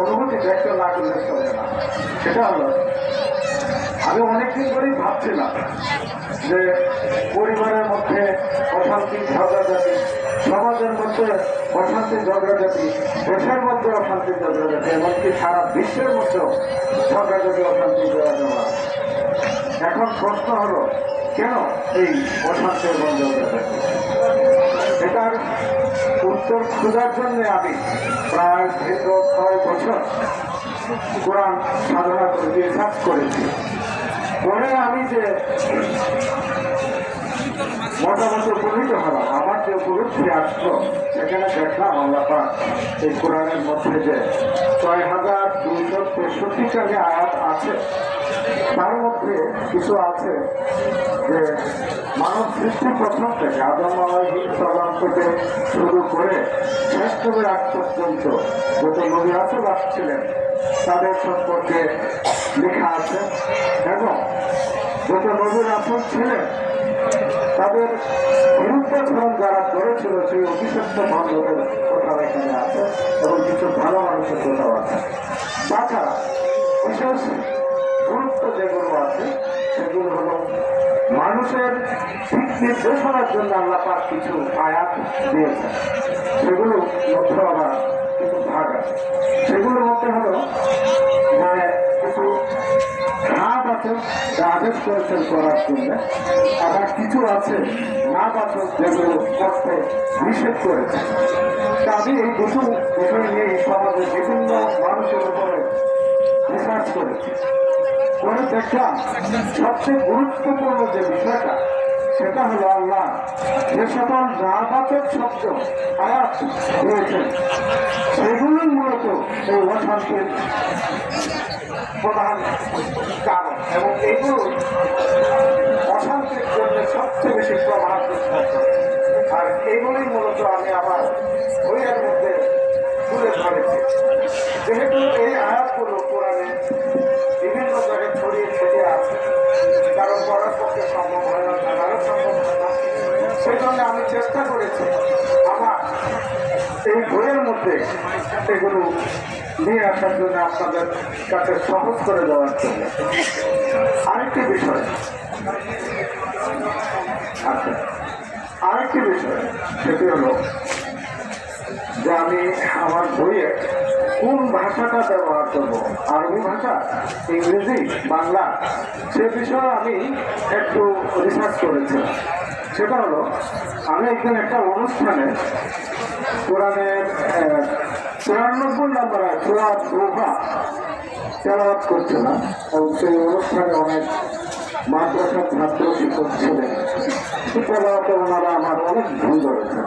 অনুভূতি ব্যক্ত না করলে চলে না, সেটা হলো, আমি অনেকদিন ধরেই ভাবছিলাম যে পরিবারের মধ্যে অশান্তি ঝগড়াঝাটি সমাজের মধ্যে অশান্তি ঝগড়াঝাটি দেশের মধ্যে অশান্তি ঝগড়াঝাটি এমনকি সারা বিশ্বের মধ্যেও ঝগড়াঝাটি অশান্তি দেওয়া দেওয়া এখন প্রশ্ন হলো, কেন এই অশান্তি এবং ঝগড়াঝাটি এটার উত্তর খোঁজার জন্য আমি প্রায় দীর্ঘ ছয় বছর কোরআন সাধনা করে রিসার্চ করেছি। পরে আমি যে মোটামুটি উপনীত হলাম, আমার যে উপলব্ধি আসলো, সেখানে দেখলাম পাক এই কোরআনের মধ্যে যে ছয় হাজার দুইশো তেষট্টিটা যে আয়াত আছে। তার মধ্যে কিছু আছে যে মানব সৃষ্টি প্রথম থেকে আদম সালাম থেকে শুরু করে শেষ করে আগ পর্যন্ত যত নবী আসল আসছিলেন তাদের সম্পর্কে লেখা আছে। এবং যত নবীর আসল ছিলেন, তাদের বিরুদ্ধাচরণ যারা করেছিল সেই অভিষিক্ত বান্ধবের কথা এখানে আছে এবং কিছু ভালো মানুষের কথাও আছে। তাছাড়া বিশেষ গুরুত্ব যেগুলো আছে, সেগুলো হলো মানুষের ঠিক নির্দেশনার জন্য আল্লাহ কিছু আয়াত দিয়েছেন। সেগুলো লক্ষ্য আবার কিছু ভাগ আছে। সেগুলোর মধ্যে হলো করেছেন করার জন্য আবার কিছু আছে না আছে যেগুলো করতে নিষেধ করেছে। আমি এই দুটো বিষয় নিয়ে সমাজের বিভিন্ন মানুষের উপরে রিসার্চ করেছি। করে দেখলাম সবচেয়ে গুরুত্বপূর্ণ যে বিষয়টা, সেটা হলো আল্লাহ যে সকল নাবাচক শব্দ, আয়াত দিয়েছেন, সেগুলোই মূলত এই অশান্তির প্রধান কারণ এবং এগুলো অশান্তির জন্য সবচেয়ে বেশি প্রভাব আর এগুলোই মূলত আমি আমার বইয়ের মধ্যে তুলে ধরেছি। যেহেতু এই আয়াতগুলো কোরআনে বিভিন্ন জায়গায় ছড়িয়ে ছিটিয়ে আছে, কারণ পড়ার পক্ষে সম্ভব হয় না জানারও সম্ভব হয় না। সেই জন্য আমি চেষ্টা করেছি আমার এই বইয়ের মধ্যে এগুলো নিয়ে আসার জন্য আপনাদের কাছে সহজ করে দেওয়ার জন্য। আরেকটি বিষয়। আচ্ছা আরেকটি বিষয়, সেটি হলো যে আমি আমার বইয়ে কোন ভাষাটা ব্যবহার করব? আরবি ভাষা, ইংরেজি, বাংলা, সে বিষয়ে আমি একটু রিসার্চ করেছি। সেটা হলো, আমি একদিন একটা অনুষ্ঠানে কোরআনের চুরানব্বই নম্বর চূড়া প্রভা তেলাওয়াত করছিলাম। এবং সেই অনুষ্ঠানে অনেক মাদ্রাসার ছাত্র শিক্ষক ছিলেন। তেলাওয়াতে ওনারা আমার অনেক ভুল ধরেছে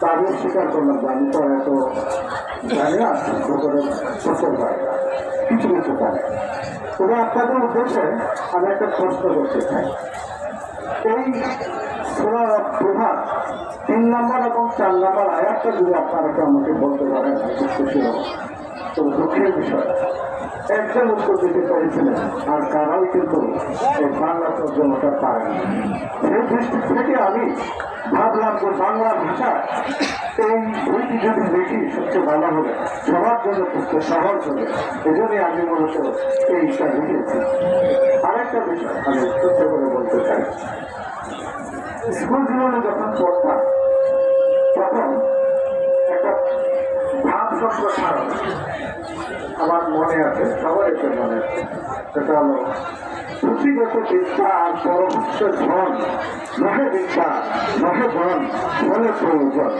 তাদের স্বীকার করলাম আমি তো এত জানি না ভেতরে সফল হয়। কিছু কিছু জানি। তবে আপনাদের উদ্দেশ্যে আমি একটা প্রশ্ন করতে চাই। এই সোনার প্রভাব তিন নম্বর এবং চার নম্বর আয়াতটা যদি আপনারা আমাকে বলতে পারেন খুব খুশি হব। তো দুঃখের বিষয়। একজন উত্তর দিতে পেরেছিলেন, আর কারাই কিন্তু এই বাংলা তর্জমাটা পারেন সেই দৃষ্টি থেকে আমি ভাবলাম যে বাংলা ভাষা এই বইটি যদি দেখি সবচেয়ে ভালো হবে, সবার জন্য পড়তে সহজ হবে এই জন্যই আমি মূলত এইটা লিখেছি। আরেকটা বিষয় আমি সত্য করে বলতে চাই। স্কুল জীবনে যখন পড়তাম, তখন আমার মনে আছে, সবার একটু মনে আছে। সেটা হলো, পুঁথিগত বিদ্যা আর পরবর্ত ধন নহে বিদ্যা নহে ধন ফলে প্রয়োজন।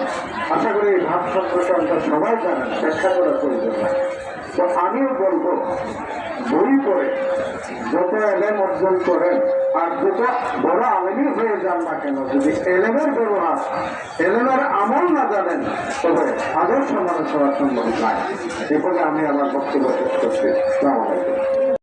আশা করি এই ভাব শব্দটা আমরা সবাই জানেন, ব্যাখ্যা করা প্রয়োজন তো আমিও বলব, বই পড়ে, যত এলেম অর্জন করেন, আর যত বড় আলেমই হয়ে যান না কেন, যদি এলেমের ব্যবহার, এলেমের আমল না জানেন তবে আদর্শ মানুষ হওয়ার সম্ভব নয়। এ বলে আমি আমার বক্তব্য শেষ করছি।